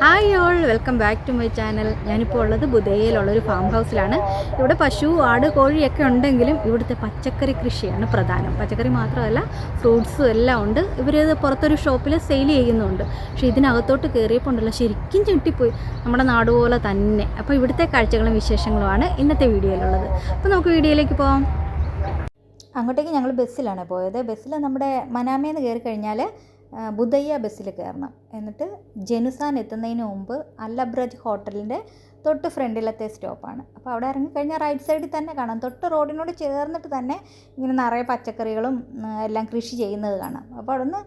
Hi all welcome back to my channel ഞാനിപ്പോൾ ഉള്ളത് ബുധയിലുള്ള ഒരു ഫാം ഹൗസിലാണ് ഇവിടെ പശു ആട് കോഴിയൊക്കെ ഉണ്ടെങ്കിലും ഇവിടുത്തെ പച്ചക്കറി കൃഷിയാണ് പ്രധാനം. പച്ചക്കറി മാത്രമല്ല ഫ്രൂട്ട്സും എല്ലാം ഉണ്ട്. ഇവരത് പുറത്തൊരു ഷോപ്പിൽ സെയിൽ ചെയ്യുന്നുണ്ട്. പക്ഷേ ഇതിനകത്തോട്ട് കയറിയപ്പോൾ ഉണ്ടല്ലോ ശരിക്കും ചുട്ടിപ്പോയി നമ്മുടെ നാട് പോലെ തന്നെ. അപ്പോൾ ഇവിടുത്തെ കാഴ്ചകളും വിശേഷങ്ങളുമാണ് ഇന്നത്തെ വീഡിയോയിലുള്ളത്. അപ്പോൾ നമുക്ക് വീഡിയോയിലേക്ക് പോകാം അങ്ങോട്ടേക്ക് ഞങ്ങൾ ബസ്സിലാണ് പോയത്. ബസ്സിൽ നമ്മുടെ മനാമേന്ന് കയറി കഴിഞ്ഞാൽ ആ, ബുധയ്യ ബസ്സിൽ കയറണം. എന്നിട്ട് ജനുസാൻ എത്തുന്നതിന് മുമ്പ് അല്ലബ്രജ് ഹോട്ടലിന്റെ തൊട്ട് ഫ്രണ്ടിലത്തെ സ്റ്റോപ്പാണ്. അപ്പോൾ അവിടെ ഇറങ്ങിക്കഴിഞ്ഞാൽ റൈറ്റ് സൈഡിൽ തന്നെ കാണാം. തൊട്ട് റോഡിനോട് ചേർന്നിട്ട് തന്നെ ഇങ്ങനെ നിറയെ പച്ചക്കറികളും എല്ലാം കൃഷി ചെയ്യുന്നത് കാണാം. അപ്പോൾ അവിടുന്ന്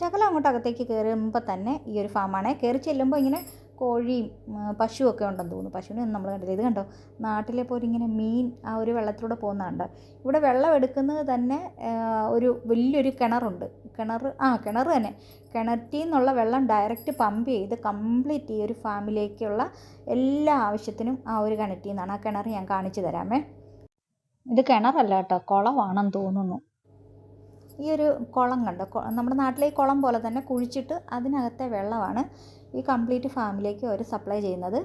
ശകലം അങ്ങോട്ട് അകത്തേക്ക് കയറുമ്പോൾ തന്നെ ഈ ഒരു ഫാമാണ് കയറി ചെല്ലുമ്പോൾ ഇങ്ങനെ കോഴിയും പശുവൊക്കെ ഉണ്ടെന്ന് തോന്നുന്നു. പശുവിനെ നമ്മൾ കണ്ടില്ല. ഇത് കണ്ടോ? നാട്ടിലെ പോലെ ഇങ്ങനെ മീൻ ആ ഒരു വെള്ളത്തിലൂടെ പോകുന്നുണ്ട് ഇവിടെ വെള്ളം എടുക്കുന്നത് തന്നെ ഒരു വലിയൊരു കിണറുണ്ട്. കിണർ ആ കിണർ തന്നെ. കിണറ്റിൽ നിന്നുള്ള വെള്ളം ഡയറക്റ്റ് പമ്പ് ചെയ്ത് കംപ്ലീറ്റ് ഈ ഒരു ഫാമിലേക്കുള്ള എല്ലാ ആവശ്യത്തിനും ആ ഒരു കിണറ്റിൽ നിന്നാണ്. ആ കിണർ ഞാൻ കാണിച്ചു തരാമേ. ഇത് കിണറല്ല കേട്ടോ. കുളമാണെന്ന് തോന്നുന്നു. ഈ ഒരു കുളം കണ്ടോ? നമ്മുടെ നാട്ടിലെ കുളം പോലെ തന്നെ കുഴിച്ചിട്ട് അതിനകത്തെ വെള്ളമാണ്. ഈ കംപ്ലീറ്റ് ഫാമിലേക്ക് അവർ സപ്ലൈ ചെയ്യുന്നത്.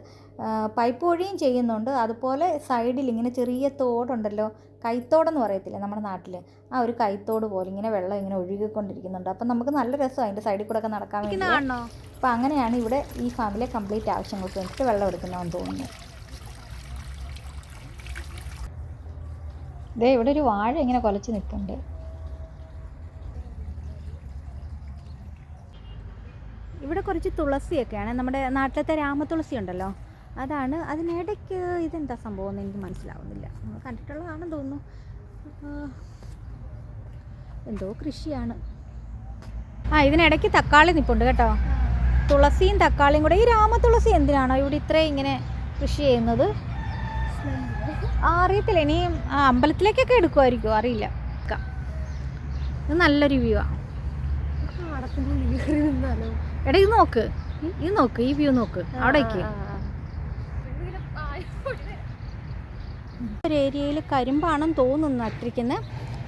പൈപ്പ് വഴിയും ചെയ്യുന്നുണ്ട്. അതുപോലെ സൈഡിൽ ഇങ്ങനെ ചെറിയ തോടുണ്ടല്ലോ. കൈത്തോടെന്ന് പറയത്തില്ലേ നമ്മുടെ നാട്ടിൽ ആ ഒരു കൈത്തോട് പോലെ ഇങ്ങനെ വെള്ളം ഇങ്ങനെ ഒഴുകിക്കൊണ്ടിരിക്കുന്നുണ്ട്. അപ്പം നമുക്ക് നല്ല രസം അതിന്റെ സൈഡിൽ കൂടെ ഒക്കെ നടക്കാൻ വേണ്ടി. അപ്പം അങ്ങനെയാണ് ഇവിടെ ഈ ഫാമിലെ കംപ്ലീറ്റ് ആവശ്യങ്ങൾക്ക് വേണ്ടിയിട്ട് വെള്ളം എടുക്കുന്നതെന്ന് തോന്നുന്നു. ഇതേ ഇവിടെ ഒരു വാഴ ഇങ്ങനെ കുലച്ച് നിൽപ്പുണ്ട്. കുറച്ച് തുളസിയൊക്കെയാണ്. നമ്മുടെ നാട്ടിലത്തെ രാമതുളസി ഉണ്ടല്ലോ. അതാണ്. അതിനിടയ്ക്ക് ഇതെന്താ സംഭവം എന്ന് എനിക്ക് മനസ്സിലാവുന്നില്ല. കണ്ടിട്ടുള്ളതാണെന്ന് തോന്നുന്നു. എന്തോ കൃഷിയാണ്. ആ ഇതിനിടയ്ക്ക് തക്കാളി നിൽപ്പുണ്ട് കേട്ടോ. തുളസിയും തക്കാളിയും കൂടെ. ഈ രാമതുളസി എന്തിനാണോ ഇവിടെ ഇത്രയും ഇങ്ങനെ കൃഷി ചെയ്യുന്നത്? ആ അറിയത്തില്ല. ഇനി അമ്പലത്തിലേക്കൊക്കെ എടുക്കുമായിരിക്കും അറിയില്ല. ഇത് നല്ലൊരു വ്യൂ ആ. എടാ ഇത് നോക്ക്. ഈ- ഇത് നോക്ക് ഈ വ്യൂ നോക്ക്. അവിടേക്ക് ഒരു ഏരിയയിൽ കരിമ്പാണെന്ന് തോന്നുന്നു നട്ടിരിക്കുന്നത്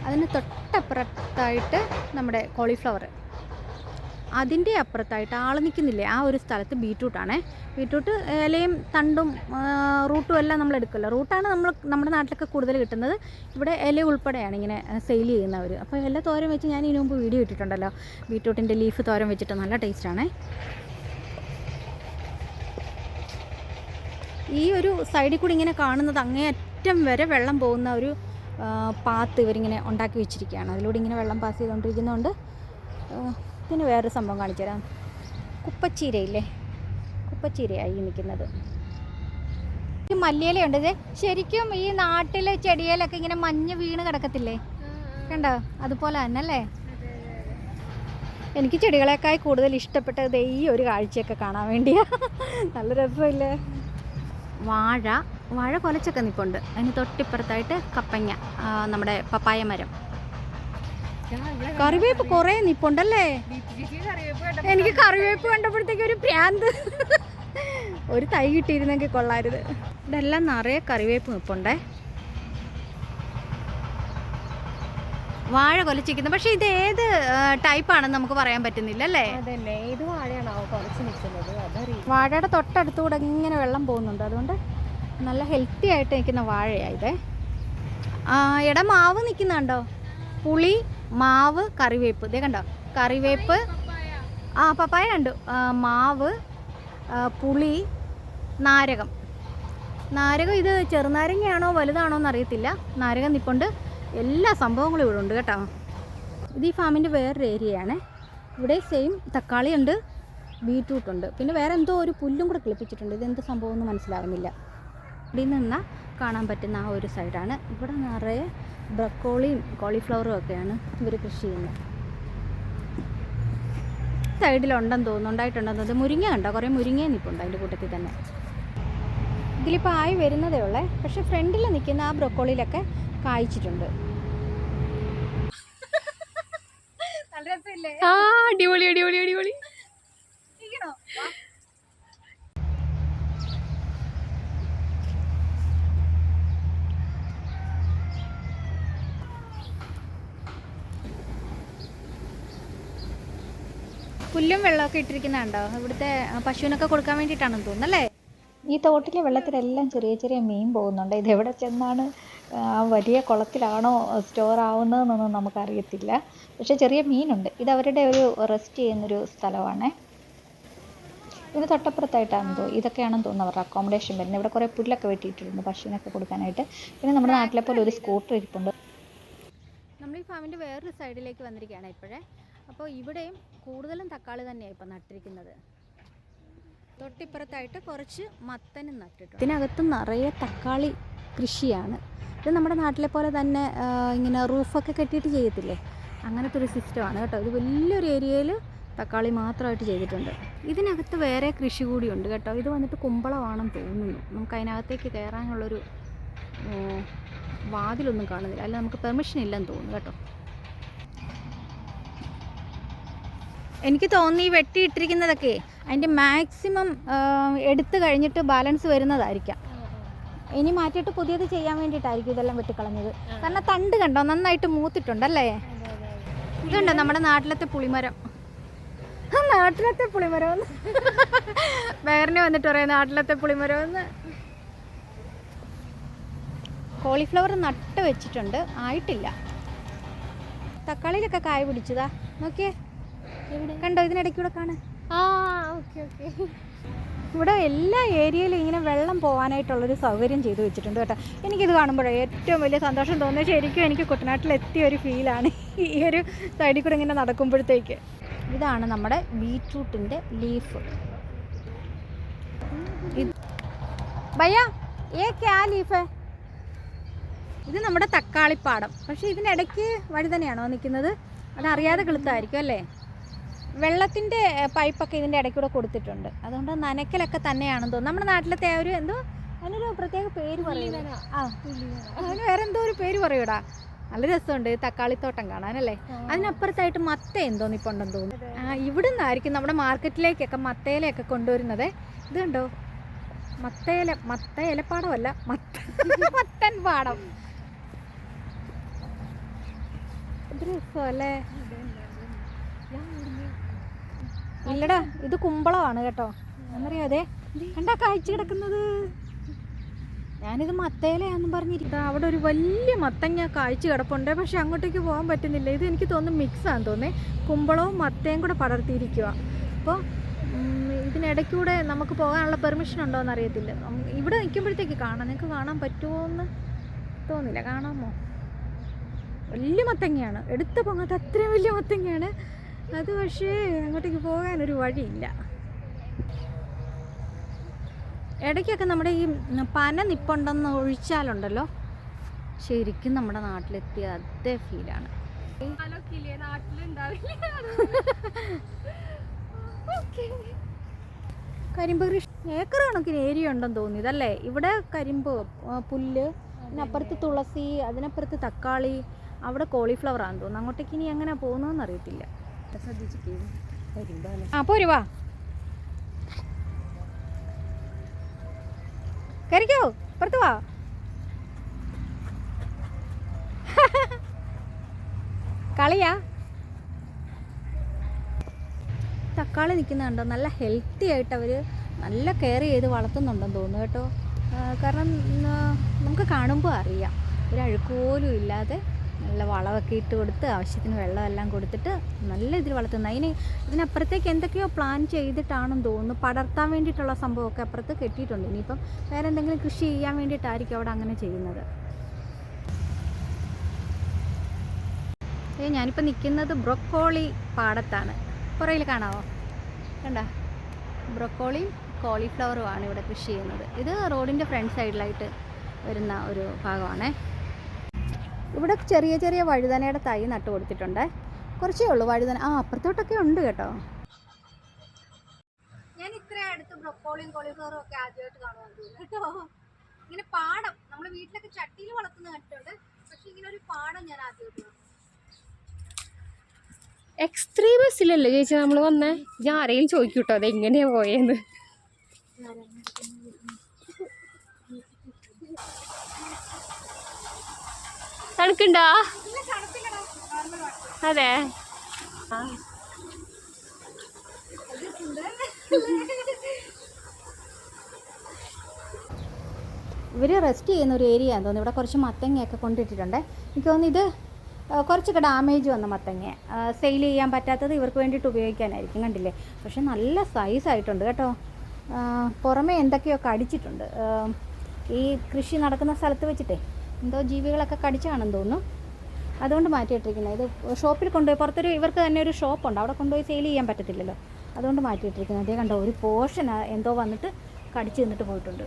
അതിന് തൊട്ടപ്പുറത്തായിട്ട് നമ്മുടെ കോളിഫ്ലവർ അതിന്റെ അപ്പുറത്തായിട്ട് ആൾ നിൽക്കുന്നില്ലേ? ആ ഒരു സ്ഥലത്ത് ബീട്രൂട്ടാണേ. ബീട്രൂട്ട് ഇലയും തണ്ടും റൂട്ടും എല്ലാം നമ്മൾ എടുക്കുമല്ലോ. റൂട്ടാണ് നമ്മൾ നമ്മുടെ നാട്ടിലൊക്കെ കൂടുതൽ കിട്ടുന്നത്. ഇവിടെ ഇല ഉൾപ്പെടെയാണ് ഇങ്ങനെ സെയിൽ ചെയ്യുന്നവർ അപ്പോൾ ഇല തോരൻ വെച്ച് ഞാൻ ഇതിനു മുമ്പ് വീഡിയോ ഇട്ടിട്ടുണ്ടല്ലോ. ബീട്രൂട്ടിന്റെ ലീഫ് തോരൻ വെച്ചിട്ട് നല്ല ടേസ്റ്റാണേ. ഈ ഒരു സൈഡിൽ കൂടി ഇങ്ങനെ കാണുന്നത് അങ്ങേയറ്റം വരെ വെള്ളം പോകുന്ന ഒരു പാത്ത് ഇവരിങ്ങനെ ഉണ്ടാക്കി വെച്ചിരിക്കുകയാണ്. അതിലൂടെ ഇങ്ങനെ വെള്ളം പാസ് ചെയ്തുകൊണ്ടിരിക്കുന്നതുകൊണ്ട് പിന്നെ വേറൊരു സംഭവം കാണിച്ചു തരാം. കുപ്പച്ചീരയില്ലേ? കുപ്പച്ചീരയായി നിൽക്കുന്നത്. ഈ മല്ലിയിലയുണ്ട്. ഇത് ശരിക്കും ഈ നാട്ടിലെ ചെടിയിലൊക്കെ ഇങ്ങനെ മഞ്ഞ് വീണ് കിടക്കത്തില്ലേ? കണ്ടോ? അതുപോലെ തന്നെ അല്ലേ? എനിക്ക് ചെടികളെക്കായി കൂടുതൽ ഇഷ്ടപ്പെട്ടത് ഈ ഒരു കാഴ്ചയൊക്കെ കാണാൻ വേണ്ടിയാ. നല്ല രസമില്ലേ? വാഴ. വാഴ കൊലച്ചൊക്കെ നിൽപ്പുണ്ട് അതിന് തൊട്ടിപ്പുറത്തായിട്ട് കപ്പങ്ങ നമ്മുടെ പപ്പായ മരം. കറിവേപ്പ് കുറേ നിപ്പുണ്ടല്ലേ? എനിക്ക് കറിവേപ്പ് കണ്ടപ്പോഴത്തേക്ക് ഒരു പ്രാന്ത്. ഒരു തൈ കിട്ടിയിരുന്നെങ്കിൽ കൊള്ളാരുത് ഇതെല്ലാം നിറയെ കറിവേപ്പ് നിപ്പുണ്ടേ. വാഴ കൊലച്ചിരിക്കുന്നത് പക്ഷെ ഇത് ഏത് ടൈപ്പാണെന്ന് നമുക്ക് പറയാൻ പറ്റുന്നില്ല അല്ലേ ഏത് വാഴയാണോ നിൽക്കുന്നത്? വാഴയുടെ തൊട്ടടുത്തൂടെ ഇങ്ങനെ വെള്ളം പോകുന്നുണ്ട്. അതുകൊണ്ട് നല്ല ഹെൽത്തി ആയിട്ട് നിൽക്കുന്ന വാഴയായത് എടാ മാവ് നിൽക്കുന്നുണ്ടോ? പുളി മാവ് കറിവേപ്പ്. ഇതേ കണ്ടോ? കറിവേപ്പ്. ആ പപ്പായ കണ്ടു. മാവ് പുളി നാരകം. നാരകം ഇത് ചെറുനാരങ്ങയാണോ വലുതാണോ എന്നറിയത്തില്ല. നാരകം നിപ്പുണ്ട്. എല്ലാ സംഭവങ്ങളും ഇവിടെ ഉണ്ട് കേട്ടോ. ഇത് ഈ ഫാമിന്റെ വേറൊരു ഏരിയയാണ്. ഇവിടെ സെയിം തക്കാളി ഉണ്ട് ബീറ്റ്റൂട്ടുണ്ട്. പിന്നെ വേറെ എന്തോ ഒരു പുല്ലും കൂടെ കിളിപ്പിച്ചിട്ടുണ്ട്. ഇതെന്ത് സംഭവം എന്ന് മനസ്സിലാവുന്നില്ല. ഇവിടെ നിന്ന് കാണാൻ പറ്റുന്ന ആ ഒരു സൈഡാണ്. ഇവിടെ നിറയെ ബ്രക്കോളിയും കോളിഫ്ലവറും ഒക്കെയാണ് ഇവർ കൃഷി ചെയ്യുന്നത്. സൈഡിലുണ്ടെന്ന് തോന്നുന്നു ഉണ്ടായിട്ടുണ്ടെന്ന് തോന്നുന്നു. മുരിങ്ങ കണ്ടോ? കുറേ മുരിങ്ങ നിൽപ്പുണ്ട് അതിന്റെ കൂട്ടത്തിൽ തന്നെ. ഇതിലിപ്പോൾ ആയി വരുന്നതേ ഉള്ളേ പക്ഷെ ഫ്രണ്ടിൽ നിൽക്കുന്ന ആ ബ്രൊക്കോളിയിലൊക്കെ കായ്ച്ചിട്ടുണ്ട്. ആ അടിപൊളി അടിപൊളി അടിപൊളി. പുല്ലും വെള്ളമൊക്കെ ഇട്ടിരിക്കുന്നുണ്ടോ? ഇവിടുത്തെ പശുവിനൊക്കെ കൊടുക്കാൻ വേണ്ടിയിട്ടാണെന്ന് തോന്നുന്നല്ലേ ഈ തോട്ടിലെ വെള്ളത്തിലെല്ലാം ചെറിയ ചെറിയ മീൻ പോകുന്നുണ്ട്. ഇത് എവിടെ ചെന്നാണ് ആ വലിയ കുളത്തിലാണോ സ്റ്റോർ ആവുന്നതെന്നൊന്നും നമുക്കറിയത്തില്ല. പക്ഷേ ചെറിയ മീനുണ്ട്. ഇത് അവരുടെ ഒരു റെസ്റ്റ് ചെയ്യുന്നൊരു സ്ഥലമാണ്. ഇതിന് തൊട്ടപ്പുറത്തായിട്ടാണെന്ന് തോന്നുന്നു. ഇതൊക്കെയാണെന്ന് തോന്നുന്നു അവരുടെ അക്കോമഡേഷൻ വരുന്നത്. ഇവിടെ കുറേ പുല്ലൊക്കെ വെട്ടിയിട്ടുണ്ട് പശുവിനൊക്കെ കൊടുക്കാനായിട്ട്. പിന്നെ നമ്മുടെ നാട്ടിലെ പോലെ ഒരു സ്കൂട്ടർ ഇരിപ്പുണ്ട്. നമ്മൾ ഈ ഫാമിന്റെ വേറൊരു സൈഡിലേക്ക് വന്നിരിക്കുകയാണ് ഇപ്പോഴേ. അപ്പോൾ ഇവിടെയും കൂടുതലും തക്കാളി തന്നെയാണ് ഇപ്പം നട്ടിരിക്കുന്നത്. തൊട്ടിപ്പുറത്തായിട്ട് കുറച്ച് മത്തനും നട്ടിട്ടുണ്ട്. ഇതിനകത്ത് നിറയെ തക്കാളി കൃഷിയാണ്. ഇത് നമ്മുടെ നാട്ടിലെ പോലെ തന്നെ ഇങ്ങനെ റൂഫൊക്കെ കെട്ടിയിട്ട് ചെയ്യത്തില്ലേ? അങ്ങനത്തെ ഒരു സിസ്റ്റമാണ് കേട്ടോ. ഇത് വലിയൊരു ഏരിയയിൽ തക്കാളി മാത്രമായിട്ട് ചെയ്തിട്ടുണ്ട്. ഇതിനകത്ത് വേറെ കൃഷി കൂടിയുണ്ട് കേട്ടോ. ഇത് വന്നിട്ട് കുമ്പളമാണെന്ന് തോന്നുന്നു. നമുക്ക് അതിനകത്തേക്ക് കയറാനുള്ളൊരു വാതിലൊന്നും കാണുന്നില്ല. അല്ല നമുക്ക് പെർമിഷൻ ഇല്ലെന്ന് തോന്നുന്നു കേട്ടോ. എനിക്ക് തോന്നി ഈ വെട്ടിയിട്ടിരിക്കുന്നതൊക്കെ അതിന്റെ മാക്സിമം എടുത്തു കഴിഞ്ഞിട്ട് ബാലൻസ് വരുന്നതായിരിക്കാം. ഇനി മാറ്റിയിട്ട് പുതിയത് ചെയ്യാൻ വേണ്ടിയിട്ടായിരിക്കും ഇതെല്ലാം വെട്ടിക്കളഞ്ഞത്. കാരണം തണ്ട് കണ്ടോ? നന്നായിട്ട് മൂത്തിട്ടുണ്ടല്ലേ? ഇതുണ്ടോ നമ്മുടെ നാട്ടിലത്തെ പുളിമരം? നാട്ടിലത്തെ പുളിമരം. വേറെ വന്നിട്ട് പറയാം നാട്ടിലത്തെ പുളിമരം കോളിഫ്ലവർ നട്ട് വെച്ചിട്ടുണ്ട്. ആയിട്ടില്ല. തക്കാളിയിലൊക്കെ കായ പിടിച്ചതാ. നോക്കിയേ. കണ്ടോ ഇതിനിടയ്ക്കൂടെ ഓക്കെ ഇവിടെ എല്ലാ ഏരിയയിലും ഇങ്ങനെ വെള്ളം പോകാനായിട്ടുള്ളൊരു സൗകര്യം ചെയ്തു വെച്ചിട്ടുണ്ട് കേട്ടോ. എനിക്കിത് കാണുമ്പോഴേ ഏറ്റവും വലിയ സന്തോഷം തോന്നുന്നത് ശരിക്കും എനിക്ക് കുട്ടനാട്ടിൽ എത്തിയ ഒരു ഫീലാണ് ഈ ഒരു സൈഡിൽ കൂടെ ഇങ്ങനെ നടക്കുമ്പോഴത്തേക്ക്. ഇതാണ് നമ്മുടെ ബീറ്റ്റൂട്ടിന്റെ ലീഫ്. ഭയ്യ ഏ ക്യാ ലീഫ്? ഇത് നമ്മുടെ തക്കാളിപ്പാടം. പക്ഷേ ഇതിനിടയ്ക്ക് വഴി തന്നെയാണോ നിൽക്കുന്നത്? അതറിയാതെ കിളുത്തായിരിക്കും അല്ലേ? വെള്ളത്തിന്റെ പൈപ്പൊക്കെ ഇതിന്റെ ഇടയ്ക്കൂടെ കൊടുത്തിട്ടുണ്ട്. അതുകൊണ്ട് നനയ്ക്കലൊക്കെ തന്നെയാണെന്ന് തോന്നുന്നു. നമ്മുടെ നാട്ടിലത്തെ ആ ഒരു എന്തോ അതിനൊരു പ്രത്യേക പേര് പറയുന്നത് ആ അതിന് വേറെ എന്തോ ഒരു പേര് പറയൂടാ. നല്ല രസമുണ്ട് തക്കാളിത്തോട്ടം കാണാനല്ലേ? അതിനപ്പുറത്തായിട്ട് മത്ത എന്തോ നിപ്പുണ്ടെന്ന് തോന്നുന്നു. ആ ഇവിടെ നിന്നായിരിക്കും നമ്മുടെ മാർക്കറ്റിലേക്കൊക്കെ മത്തയിലയൊക്കെ കൊണ്ടുവരുന്നത്. ഇത് കണ്ടോ മത്തയില മത്ത ഇലപ്പാടമല്ല മത്ത മത്തൻ പാടം. ഇത് രസമല്ലേ? ഇല്ലടാ ഇത് കുമ്പളമാണ് കേട്ടോ. എന്നറിയാതെ കണ്ടാ കാഴ്ച കിടക്കുന്നത്? ഞാനിത് മത്തേലയാന്നും പറഞ്ഞിരിക്കാം അവിടെ ഒരു വലിയ മത്തങ്ങ കാഴ്ച കിടപ്പുണ്ട്. പക്ഷെ അങ്ങോട്ടേക്ക് പോകാൻ പറ്റുന്നില്ല. ഇത് എനിക്ക് തോന്നുന്നു മിക്സ് ആണെന്ന് തോന്നേ കുമ്പളവും മത്തയും കൂടെ പടർത്തിയിരിക്കുക അപ്പോൾ ഇതിനിടയ്ക്കൂടെ നമുക്ക് പോകാനുള്ള പെർമിഷൻ ഉണ്ടോ എന്ന് അറിയത്തില്ല ഇവിടെ നിൽക്കുമ്പോഴത്തേക്ക് കാണാം. നിങ്ങൾക്ക് കാണാൻ പറ്റുമോ എന്ന് തോന്നില്ല. കാണാമോ? വലിയ മത്തങ്ങയാണ്. എടുത്ത് പോകാത്ത അത്രയും വലിയ മത്തങ്ങയാണ്. അത് പക്ഷേ അങ്ങോട്ടേക്ക് പോകാനൊരു വഴിയില്ല. ഇടയ്ക്കൊക്കെ നമ്മുടെ ഈ പന നിപ്പുണ്ടെന്ന് ഒഴിച്ചാലുണ്ടല്ലോ? ശരിക്കും നമ്മുടെ നാട്ടിലെത്തിയ അതേ ഫീലാണ്. കരിമ്പ് കൃഷി. ഏക്കർ കണക്കിന് ഏരിയ ഉണ്ടെന്ന് തോന്നി ഇതല്ലേ? ഇവിടെ കരിമ്പ് പുല്ല് അതിനപ്പുറത്ത് തുളസി അതിനപ്പുറത്ത് തക്കാളി അവിടെ കോളിഫ്ലവർ ആണെന്ന് തോന്നുന്നു. അങ്ങോട്ടേക്ക് ഇനി എങ്ങനെ പോകുന്നതെന്ന് അറിയത്തില്ല. ആ പോരു വാ. കയറിക്കോ പുറത്ത് വാ. കളിയാ. തക്കാളി നിൽക്കുന്ന കണ്ടോ? നല്ല ഹെൽത്തി ആയിട്ട് അവർ നല്ല കെയർ ചെയ്ത് വളർത്തുന്നുണ്ടെന്ന് തോന്നുന്നു കേട്ടോ. കാരണം നമുക്ക് കാണുമ്പോൾ അറിയാം. ഒരു അഴുക്ക് പോലും ഇല്ലാതെ നല്ല വളമൊക്കെ ഇട്ട് കൊടുത്ത് ആവശ്യത്തിന് വെള്ളമെല്ലാം കൊടുത്തിട്ട് നല്ല ഇതിൽ വളർത്തുന്നത് അതിന് ഇതിനപ്പുറത്തേക്ക് എന്തൊക്കെയോ പ്ലാൻ ചെയ്തിട്ടാണെന്ന് തോന്നുന്നു. പടർത്താൻ വേണ്ടിയിട്ടുള്ള സംഭവമൊക്കെ അപ്പുറത്ത് കെട്ടിയിട്ടുണ്ട്. ഇനിയിപ്പം വേറെ എന്തെങ്കിലും കൃഷി ചെയ്യാൻ വേണ്ടിയിട്ടായിരിക്കും അവിടെ അങ്ങനെ ചെയ്യുന്നത്. ഏ ഞാനിപ്പോൾ നിൽക്കുന്നത് ബ്രൊക്കോളി പാടത്താണ്. പുറയിൽ കാണാവോ? കണ്ട? ബ്രൊക്കോളി കോളിഫ്ലവറുമാണ് ഇവിടെ കൃഷി ചെയ്യുന്നത്. ഇത് റോഡിന്റെ ഫ്രണ്ട് സൈഡിലായിട്ട് വരുന്ന ഒരു ഭാഗമാണേ. ഇവിടെ ചെറിയ ചെറിയ വഴുതനയുടെ തൈ നട്ടു കൊടുത്തിട്ടുണ്ട്. കുറച്ചേ ഉള്ളൂ വഴുതന. ആ അപ്പുറത്തോട്ടൊക്കെ ഉണ്ട് കേട്ടോ. ഞാൻ ഇത്ര അടുത്ത് ബ്രൊക്കോളിയും കോളിഫ്ലവറും ഒക്കെ ആദ്യമായിട്ട് കാണുമെന്ന് കേട്ടോ. ഇങ്ങനെ പാടം. നമ്മൾ വീട്ടിലൊക്കെ ചട്ടിയിൽ വളർത്തുന്ന കണ്ടിട്ടുണ്ട്. പക്ഷെ ഇങ്ങനെ ഒരു പാടം ഞാൻ ആദ്യമായിട്ട് കാണുന്നു എക്സ്ട്രീ ബസ്സിലല്ലേ ചേച്ചി നമ്മൾ വന്നേ? ഞാൻ ആരെയും ചോദിക്കൂട്ടോ അത് എങ്ങനെയാ പോയെന്ന് തണുക്കുണ്ടോ അതെ. ഇവർ റെസ്റ്റ് ചെയ്യുന്ന ഒരു ഏരിയ തോന്നുന്നു. ഇവിടെ കുറച്ച് മത്തങ്ങയൊക്കെ കൊണ്ടിട്ടിട്ടുണ്ട്. എനിക്ക് തോന്നുന്നു ഇത് കുറച്ചൊക്കെ ഡാമേജ് വന്ന മത്തങ്ങ സെയിൽ ചെയ്യാൻ പറ്റാത്തത് ഇവർക്ക് വേണ്ടിയിട്ട് ഉപയോഗിക്കാനായിരിക്കും. കണ്ടില്ലേ? പക്ഷെ നല്ല സൈസ് ആയിട്ടുണ്ട് കേട്ടോ. പുറമേ എന്തൊക്കെയൊക്കെ അടിച്ചിട്ടുണ്ട് ഈ കൃഷി നടക്കുന്ന സ്ഥലത്ത് വെച്ചിട്ടേ എന്തോ ജീവികളൊക്കെ കടിച്ചാണെന്ന് തോന്നുന്നു. അതുകൊണ്ട് മാറ്റിയിട്ടിരിക്കുന്നത്. ഇത് ഷോപ്പിൽ കൊണ്ടുപോയി പുറത്തൊരു ഇവർക്ക് തന്നെ ഒരു ഷോപ്പുണ്ട്. അവിടെ കൊണ്ടുപോയി സെയിൽ ചെയ്യാൻ പറ്റത്തില്ലല്ലോ. അതുകൊണ്ട് മാറ്റിയിട്ടിരിക്കുന്നത്. അതേ കണ്ടോ ഒരു പോർഷൻ എന്തോ വന്നിട്ട് കടിച്ചു നിന്നിട്ട് പോയിട്ടുണ്ട്.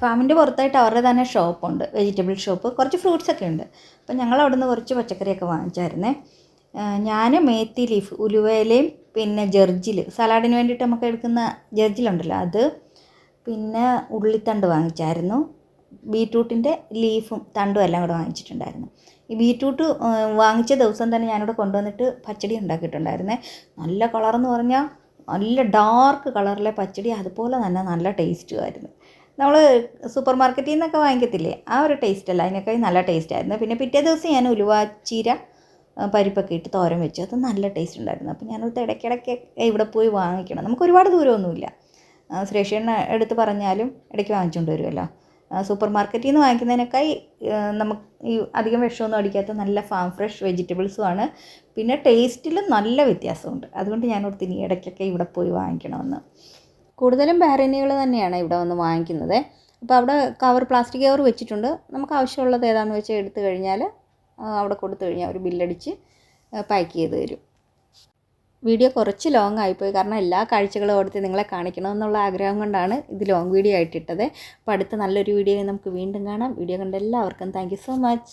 ഫാമിന്റെ പുറത്തായിട്ട് അവരുടെ തന്നെ ഷോപ്പുണ്ട് വെജിറ്റബിൾ ഷോപ്പ് കുറച്ച് ഫ്രൂട്ട്സ് ഒക്കെ ഉണ്ട്. അപ്പം ഞങ്ങൾ അവിടെ നിന്ന് കുറച്ച് പച്ചക്കറിയൊക്കെ വാങ്ങിച്ചായിരുന്നേ. ഞാൻ മേത്തി ലീഫ് ഉലുവയിലയും പിന്നെ ജെർജിൽ. സലാഡിന് വേണ്ടിയിട്ട് നമുക്ക് എടുക്കുന്ന ജർജിലുണ്ടല്ലോ അത്. പിന്നെ ഉള്ളിത്തണ്ട് വാങ്ങിച്ചായിരുന്നു. ബീട്രൂട്ടിന്റെ ലീഫും തണ്ടും എല്ലാം കൂടെ വാങ്ങിച്ചിട്ടുണ്ടായിരുന്നു. ഈ ബീട്രൂട്ട് വാങ്ങിച്ച ദിവസം തന്നെ ഞാനിവിടെ കൊണ്ടുവന്നിട്ട് പച്ചടി ഉണ്ടാക്കിയിട്ടുണ്ടായിരുന്നേ. നല്ല കളറെന്ന് പറഞ്ഞാൽ നല്ല ഡാർക്ക് കളറിലെ പച്ചടി അതുപോലെ തന്നെ നല്ല ടേസ്റ്റുമായിരുന്നു നമ്മൾ സൂപ്പർ മാർക്കറ്റിൽ നിന്നൊക്കെ വാങ്ങിക്കത്തില്ലേ? ആ ഒരു ടേസ്റ്റ് അല്ല. അതിനൊക്കെ നല്ല ടേസ്റ്റ് ആയിരുന്നു. പിന്നെ പിറ്റേ ദിവസം ഞാൻ ഉലുവാച്ചീര പരിപ്പൊക്കെ ഇട്ട് തോരൻ വെച്ചു. അത് നല്ല ടേസ്റ്റ് ഉണ്ടായിരുന്നു. അപ്പോൾ ഞാനത് ഇടയ്ക്കിടയ്ക്ക് ഇവിടെ പോയി വാങ്ങിക്കണം. നമുക്ക് ഒരുപാട് ദൂരമൊന്നുമില്ല. സുരേഷേണ്ണ എടുത്ത് പറഞ്ഞാലും ഇടയ്ക്ക് വാങ്ങിച്ചുകൊണ്ട് വരുമല്ലോ സൂപ്പർ മാർക്കറ്റിൽ നിന്ന് വാങ്ങിക്കുന്നതിനേക്കായി നമുക്ക് ഈ അധികം വിഷമൊന്നും അടിക്കാത്ത നല്ല ഫാം ഫ്രഷ് വെജിറ്റബിൾസുമാണ്. പിന്നെ ടേസ്റ്റിലും നല്ല വ്യത്യാസമുണ്ട്. അതുകൊണ്ട് ഞാൻ ഓർത്ത് ഇനി ഇടയ്ക്കൊക്കെ ഇവിടെ പോയി വാങ്ങിക്കണമെന്ന്. കൂടുതലും ബാരനികൾ തന്നെയാണ് ഇവിടെ വന്ന് വാങ്ങിക്കുന്നത്. അപ്പോൾ അവിടെ കവർ പ്ലാസ്റ്റിക് കവർ വെച്ചിട്ടുണ്ട്. നമുക്ക് ആവശ്യമുള്ളത് ഏതാണെന്ന് വെച്ചാൽ എടുത്തു കഴിഞ്ഞാൽ അവിടെ കൊടുത്തു കഴിഞ്ഞാൽ അവർ ബില്ലടിച്ച് പാക്ക് ചെയ്ത് തരും. വീഡിയോ കുറച്ച് ലോങ് ആയിപ്പോയി. കാരണം എല്ലാ കാഴ്ചകളും ഓർത്ത് നിങ്ങളെ കാണിക്കണമെന്നുള്ള ആഗ്രഹം കൊണ്ടാണ് ഇത് ലോങ് വീഡിയോ ആയിട്ടിട്ടത് അപ്പോൾ അടുത്ത നല്ലൊരു വീഡിയോ നമുക്ക് വീണ്ടും കാണാം. വീഡിയോ കണ്ട എല്ലാവർക്കും താങ്ക് സോ മച്ച്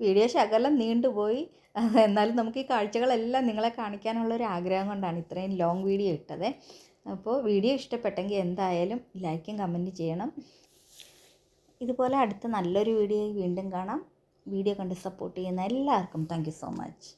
വീഡിയോ ശകലം നീണ്ടുപോയി എന്നാലും നമുക്ക് ഈ കാഴ്ചകളെല്ലാം നിങ്ങളെ കാണിക്കാനുള്ള ഒരു ആഗ്രഹം കൊണ്ടാണ് ഇത്രയും ലോങ് വീഡിയോ ഇട്ടത്. അപ്പോൾ വീഡിയോ ഇഷ്ടപ്പെട്ടെങ്കിൽ എന്തായാലും ലൈക്കും കമന്റ് ചെയ്യണം. ഇതുപോലെ അടുത്ത നല്ലൊരു വീഡിയോ വീണ്ടും കാണാം. വീഡിയോ കണ്ട് സപ്പോർട്ട് ചെയ്യുന്ന എല്ലാവർക്കും താങ്ക് സോ മച്ച്